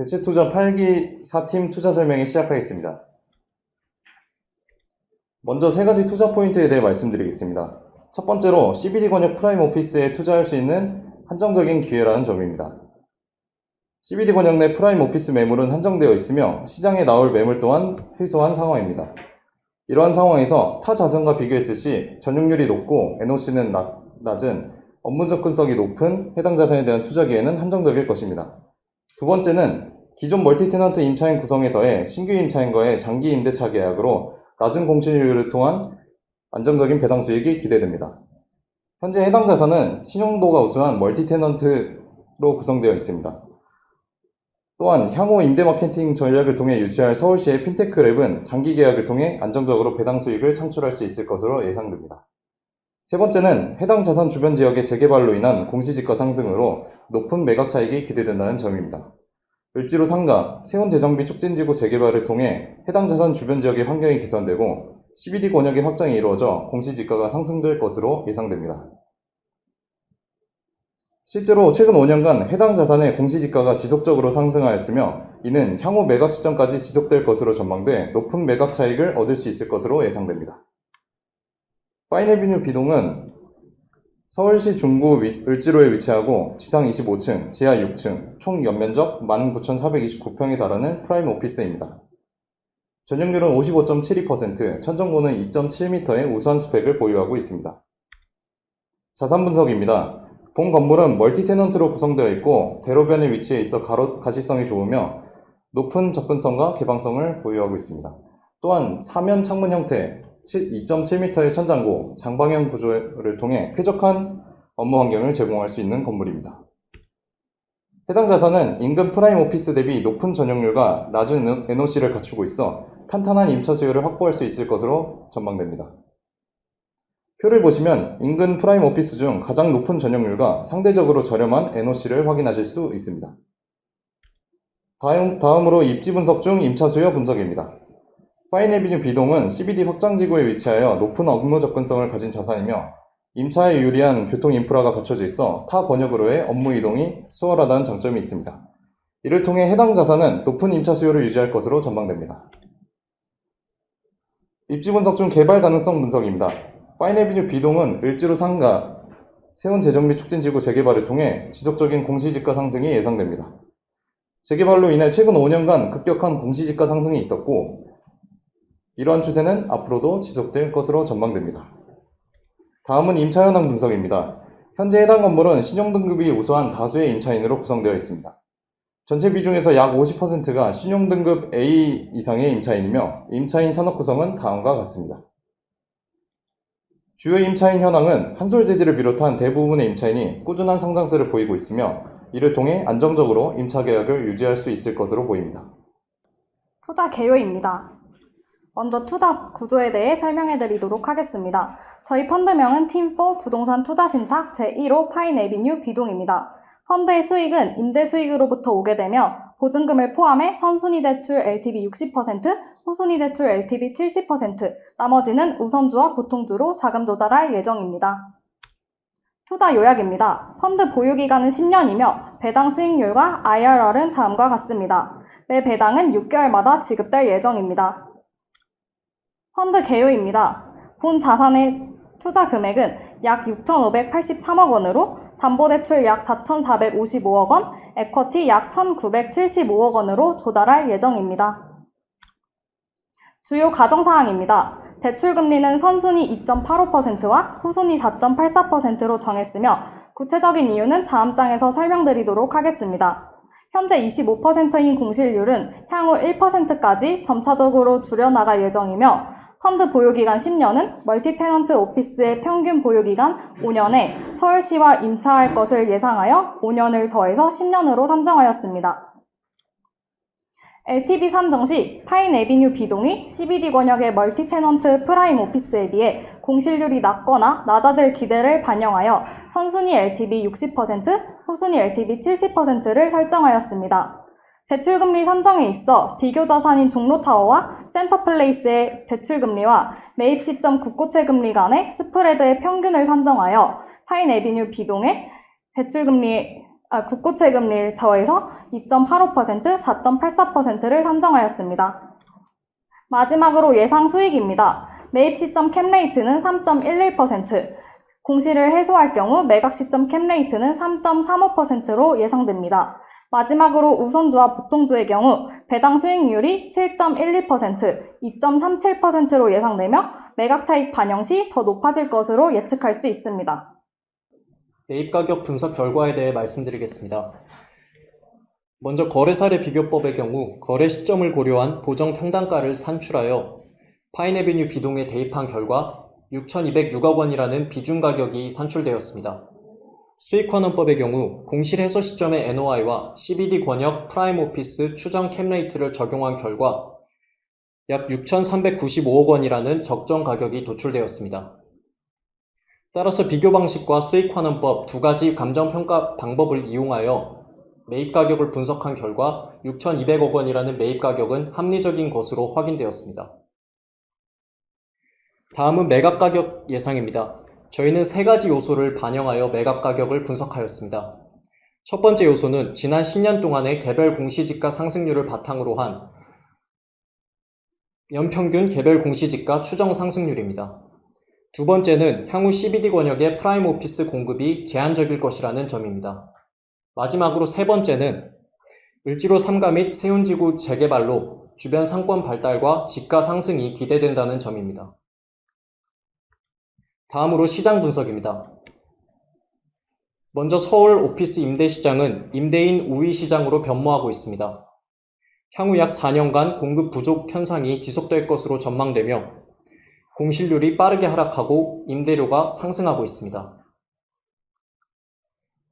대체투자 8기 4팀 투자 설명을 시작하겠습니다. 먼저 세 가지 투자 포인트에 대해 말씀드리겠습니다. 첫 번째로 CBD 권역 프라임 오피스에 투자할 수 있는 한정적인 기회라는 점입니다. CBD 권역 내 프라임 오피스 매물은 한정되어 있으며 시장에 나올 매물 또한 회소한 상황입니다. 이러한 상황에서 타 자산과 비교했을 시 전용률이 높고 NOC는 낮은 업무 접근성이 높은 해당 자산에 대한 투자 기회는 한정적일 것입니다. 두 번째는 기존 멀티테넌트 임차인 구성에 더해 신규 임차인과의 장기 임대차 계약으로 낮은 공실률을 통한 안정적인 배당 수익이 기대됩니다. 현재 해당 자산은 신용도가 우수한 멀티테넌트로 구성되어 있습니다. 또한 향후 임대 마케팅 전략을 통해 유치할 서울시의 핀테크 랩은 장기 계약을 통해 안정적으로 배당 수익을 창출할 수 있을 것으로 예상됩니다. 세 번째는 해당 자산 주변 지역의 재개발로 인한 공시지가 상승으로 높은 매각 차익이 기대된다는 점입니다. 을지로 상가, 세운 재정비 촉진지구 재개발을 통해 해당 자산 주변 지역의 환경이 개선되고 CBD 권역의 확장이 이루어져 공시지가가 상승될 것으로 예상됩니다. 실제로 최근 5년간 해당 자산의 공시지가가 지속적으로 상승하였으며 이는 향후 매각 시점까지 지속될 것으로 전망돼 높은 매각 차익을 얻을 수 있을 것으로 예상됩니다. 파인애비뉴 비동은 서울시 중구 위- 을지로에 위치하고 지상 25층, 지하 6층, 총 연면적 19,429평에 달하는 프라임 오피스입니다. 전용률은 55.72%, 천정고는 2.7m의 우수한 스펙을 보유하고 있습니다. 자산 분석입니다. 본 건물은 멀티 테넌트로 구성되어 있고 대로변에 위치해 있어 가로, 가시성이 좋으며 높은 접근성과 개방성을 보유하고 있습니다. 또한 사면 창문 형태, 2.7m의 천장고, 장방형 구조를 통해 쾌적한 업무 환경을 제공할 수 있는 건물입니다. 해당 자산은 인근 프라임 오피스 대비 높은 전용률과 낮은 NOC를 갖추고 있어 탄탄한 임차 수요를 확보할 수 있을 것으로 전망됩니다. 표를 보시면 인근 프라임 오피스 중 가장 높은 전용률과 상대적으로 저렴한 NOC를 확인하실 수 있습니다. 다음, 다음으로 입지 분석 중 임차 수요 분석입니다. 파인애비뉴 B동은 CBD 확장지구에 위치하여 높은 업무 접근성을 가진 자산이며 임차에 유리한 교통 인프라가 갖춰져 있어 타 권역으로의 업무 이동이 수월하다는 장점이 있습니다. 이를 통해 해당 자산은 높은 임차 수요를 유지할 것으로 전망됩니다. 입지 분석 중 개발 가능성 분석입니다. 파인애비뉴 B동은 을지로 상가, 세운 재정 비 촉진지구 재개발을 통해 지속적인 공시지가 상승이 예상됩니다. 재개발로 인해 최근 5년간 급격한 공시지가 상승이 있었고 이러한 추세는 앞으로도 지속될 것으로 전망됩니다. 다음은 임차 현황 분석입니다. 현재 해당 건물은 신용등급이 우수한 다수의 임차인으로 구성되어 있습니다. 전체 비중에서 약 50%가 신용등급 A 이상의 임차인이며 임차인 산업 구성은 다음과 같습니다. 주요 임차인 현황은 한솔 재질을 비롯한 대부분의 임차인이 꾸준한 성장세를 보이고 있으며 이를 통해 안정적으로 임차 계약을 유지할 수 있을 것으로 보입니다. 투자 개요입니다. 먼저 투자 구조에 대해 설명해 드리도록 하겠습니다. 저희 펀드명은 팀4 부동산 투자 신탁 제1호 파인 에비뉴 비동입니다. 펀드의 수익은 임대 수익으로부터 오게 되며 보증금을 포함해 선순위 대출 LTV 60%, 후순위 대출 LTV 70%, 나머지는 우선주와 보통주로 자금 조달할 예정입니다. 투자 요약입니다. 펀드 보유 기간은 10년이며 배당 수익률과 IRR은 다음과 같습니다. 매 배당은 6개월마다 지급될 예정입니다. 펀드 개요입니다. 본 자산의 투자 금액은 약 6,583억 원으로 담보대출 약 4,455억 원, 에쿼티 약 1,975억 원으로 조달할 예정입니다. 주요 가정사항입니다. 대출금리는 선순위 2.85%와 후순위 4.84%로 정했으며 구체적인 이유는 다음 장에서 설명드리도록 하겠습니다. 현재 25%인 공실률은 향후 1%까지 점차적으로 줄여나갈 예정이며 펀드 보유기간 10년은 멀티테넌트 오피스의 평균 보유기간 5년에 서울시와 임차할 것을 예상하여 5년을 더해서 10년으로 산정하였습니다. LTV 산정 시 파인 에비뉴 비동이 CBD 권역의 멀티테넌트 프라임 오피스에 비해 공실률이 낮거나 낮아질 기대를 반영하여 선순위 LTV 60%, 후순위 LTV 70%를 설정하였습니다. 대출금리 산정에 있어 비교 자산인 종로타워와 센터플레이스의 대출금리와 매입 시점 국고채 금리 간의 스프레드의 평균을 산정하여 파인 에비뉴 비동의 대출금리 아, 국고채 금리를 더해서 2.85%, 4.84%를 산정하였습니다. 마지막으로 예상 수익입니다. 매입 시점 캡 레이트는 3.11%, 공시를 해소할 경우 매각 시점 캡 레이트는 3.35%로 예상됩니다. 마지막으로 우선주와 보통주의 경우 배당 수익률이 7.12%, 2.37%로 예상되며 매각 차익 반영 시 더 높아질 것으로 예측할 수 있습니다. 매입 가격 분석 결과에 대해 말씀드리겠습니다. 먼저 거래 사례 비교법의 경우 거래 시점을 고려한 보정 평단가를 산출하여 파인애비뉴 비동에 대입한 결과 6,206억 원이라는 비중 가격이 산출되었습니다. 수익환원법의 경우 공실 해소 시점의 NOI와 CBD 권역 프라임 오피스 추정 캡레이트를 적용한 결과 약 6,395억 원이라는 적정 가격이 도출되었습니다. 따라서 비교 방식과 수익환원법 두 가지 감정평가 방법을 이용하여 매입 가격을 분석한 결과 6,200억 원이라는 매입 가격은 합리적인 것으로 확인되었습니다. 다음은 매각 가격 예상입니다. 저희는 세 가지 요소를 반영하여 매각 가격을 분석하였습니다. 첫 번째 요소는 지난 10년 동안의 개별 공시지가 상승률을 바탕으로 한 연평균 개별 공시지가 추정 상승률입니다. 두 번째는 향후 CBD 권역의 프라임 오피스 공급이 제한적일 것이라는 점입니다. 마지막으로 세 번째는 을지로 3가 및 세운지구 재개발로 주변 상권 발달과 집가 상승이 기대된다는 점입니다. 다음으로 시장 분석입니다. 먼저 서울 오피스 임대 시장은 임대인 우위 시장으로 변모하고 있습니다. 향후 약 4년간 공급 부족 현상이 지속될 것으로 전망되며 공실률이 빠르게 하락하고 임대료가 상승하고 있습니다.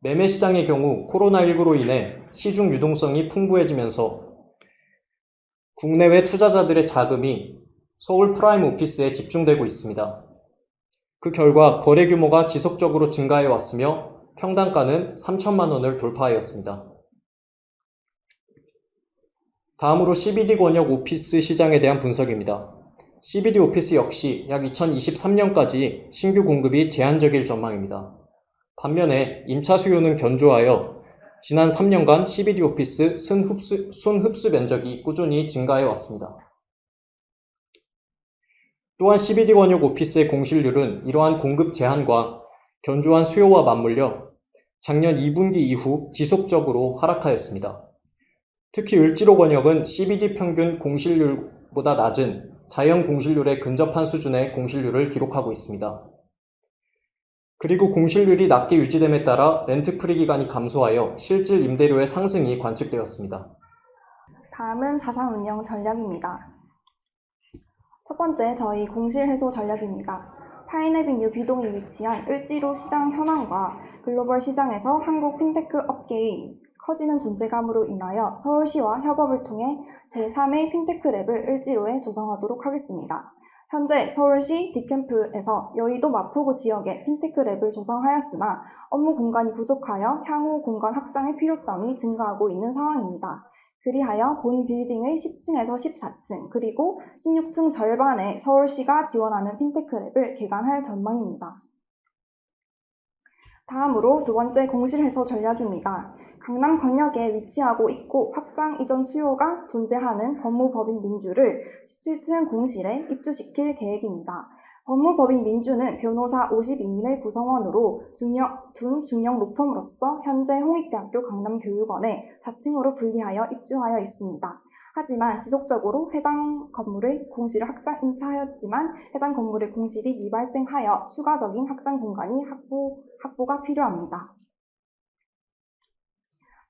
매매 시장의 경우 코로나19로 인해 시중 유동성이 풍부해지면서 국내외 투자자들의 자금이 서울 프라임 오피스에 집중되고 있습니다. 그 결과 거래 규모가 지속적으로 증가해 왔으며 평당가는 3천만 원을 돌파하였습니다. 다음으로 CBD 권역 오피스 시장에 대한 분석입니다. CBD 오피스 역시 약 2023년까지 신규 공급이 제한적일 전망입니다. 반면에 임차 수요는 견조하여 지난 3년간 CBD 오피스 순흡수, 순 흡수 면적이 꾸준히 증가해 왔습니다. 또한 CBD 권역 오피스의 공실률은 이러한 공급 제한과 견조한 수요와 맞물려 작년 2분기 이후 지속적으로 하락하였습니다. 특히 을지로 권역은 CBD 평균 공실률보다 낮은 자연 공실률에 근접한 수준의 공실률을 기록하고 있습니다. 그리고 공실률이 낮게 유지됨에 따라 렌트 프리 기간이 감소하여 실질 임대료의 상승이 관측되었습니다. 다음은 자산 운영 전략입니다. 첫 번째, 저희 공실 해소 전략입니다. 파인애비뉴 비동이 위치한 을지로 시장 현황과 글로벌 시장에서 한국 핀테크 업계의 커지는 존재감으로 인하여 서울시와 협업을 통해 제3의 핀테크 랩을 을지로에 조성하도록 하겠습니다. 현재 서울시 디캠프에서 여의도 마포구 지역에 핀테크 랩을 조성하였으나 업무 공간이 부족하여 향후 공간 확장의 필요성이 증가하고 있는 상황입니다. 그리하여 본 빌딩의 10층에서 14층 그리고 16층 절반에 서울시가 지원하는 핀테크 랩을 개관할 전망입니다. 다음으로 두 번째 공실 해소 전략입니다. 강남 권역에 위치하고 있고 확장 이전 수요가 존재하는 법무법인 민주를 17층 공실에 입주시킬 계획입니다. 법무법인 민주는 변호사 52인의 구성원으로 중역, 둔 중형 로펌으로서 현재 홍익대학교 강남교육원에 4층으로 분리하여 입주하여 있습니다. 하지만 지속적으로 해당 건물의 공실을 확장 임차하였지만 해당 건물의 공실이 미발생하여 추가적인 확장 공간이 확보, 확보가 필요합니다.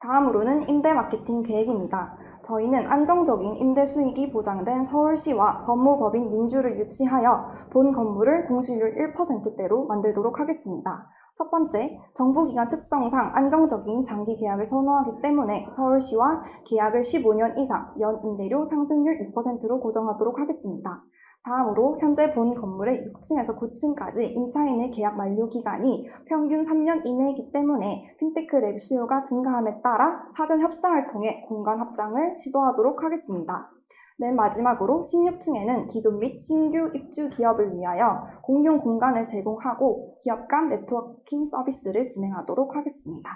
다음으로는 임대 마케팅 계획입니다. 저희는 안정적인 임대 수익이 보장된 서울시와 법무법인 민주를 유치하여 본 건물을 공실률 1%대로 만들도록 하겠습니다. 첫 번째, 정부기관 특성상 안정적인 장기 계약을 선호하기 때문에 서울시와 계약을 15년 이상 연 임대료 상승률 2%로 고정하도록 하겠습니다. 다음으로 현재 본 건물의 6층에서 9층까지 임차인의 계약 만료 기간이 평균 3년 이내이기 때문에 핀테크 랩 수요가 증가함에 따라 사전 협상을 통해 공간 확장을 시도하도록 하겠습니다. 맨 마지막으로 16층에는 기존 및 신규 입주 기업을 위하여 공용 공간을 제공하고 기업 간 네트워킹 서비스를 진행하도록 하겠습니다.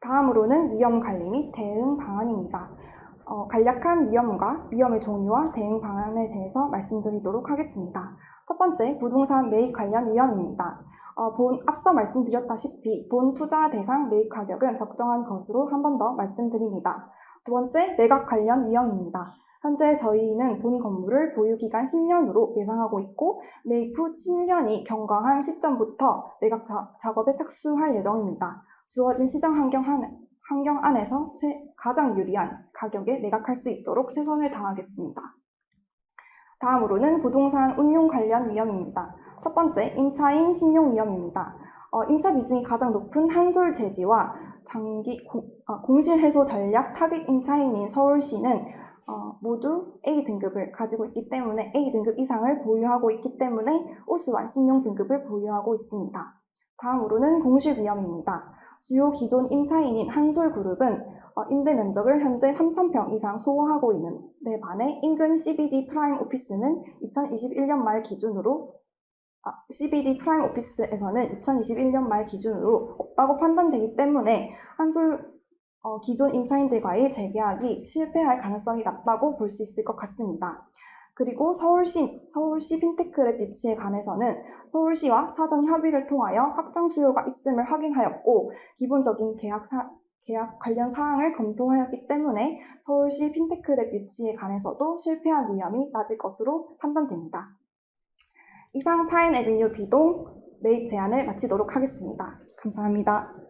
다음으로는 위험 관리 및 대응 방안입니다. 어, 간략한 위험과 위험의 종류와 대응 방안에 대해서 말씀드리도록 하겠습니다. 첫 번째, 부동산 매입 관련 위험입니다. 어, 본, 앞서 말씀드렸다시피 본 투자 대상 매입 가격은 적정한 것으로 한 번 더 말씀드립니다. 두 번째, 매각 관련 위험입니다. 현재 저희는 본 건물을 보유기간 10년으로 예상하고 있고 매입 후 7년이 경과한 시점부터 매각 자- 작업에 착수할 예정입니다. 주어진 시장 환경, 안, 환경 안에서 최- 가장 유리한 가격에 매각할 수 있도록 최선을 다하겠습니다. 다음으로는 부동산 운용 관련 위험입니다. 첫 번째, 임차인 신용 위험입니다. 어, 임차 비중이 가장 높은 한솔 제지와 장기 공, 아, 공실 해소 전략 타깃 임차인인 서울시는 어, 모두 A 등급을 가지고 있기 때문에 A 등급 이상을 보유하고 있기 때문에 우수한 신용 등급을 보유하고 있습니다. 다음으로는 공실 위험입니다. 주요 기존 임차인인 한솔그룹은 어, 임대 면적을 현재 3,000평 이상 소화하고 있는 데 반해 인근 CBD 프라임 오피스는 2021년 말 기준으로 아, CBD 프라임 오피스에서는 2021년 말 기준으로 없다고 판단되기 때문에 한솔 어, 기존 임차인들과의 재계약이 실패할 가능성이 낮다고 볼 수 있을 것 같습니다. 그리고 서울시, 서울시 핀테크랩 유치에 관해서는 서울시와 사전 협의를 통하여 확장 수요가 있음을 확인하였고 기본적인 계약, 사, 계약 관련 사항을 검토하였기 때문에 서울시 핀테크랩 유치에 관해서도 실패할 위험이 낮을 것으로 판단됩니다. 이상 파인 애비뉴 비동 매입 제안을 마치도록 하겠습니다. 감사합니다.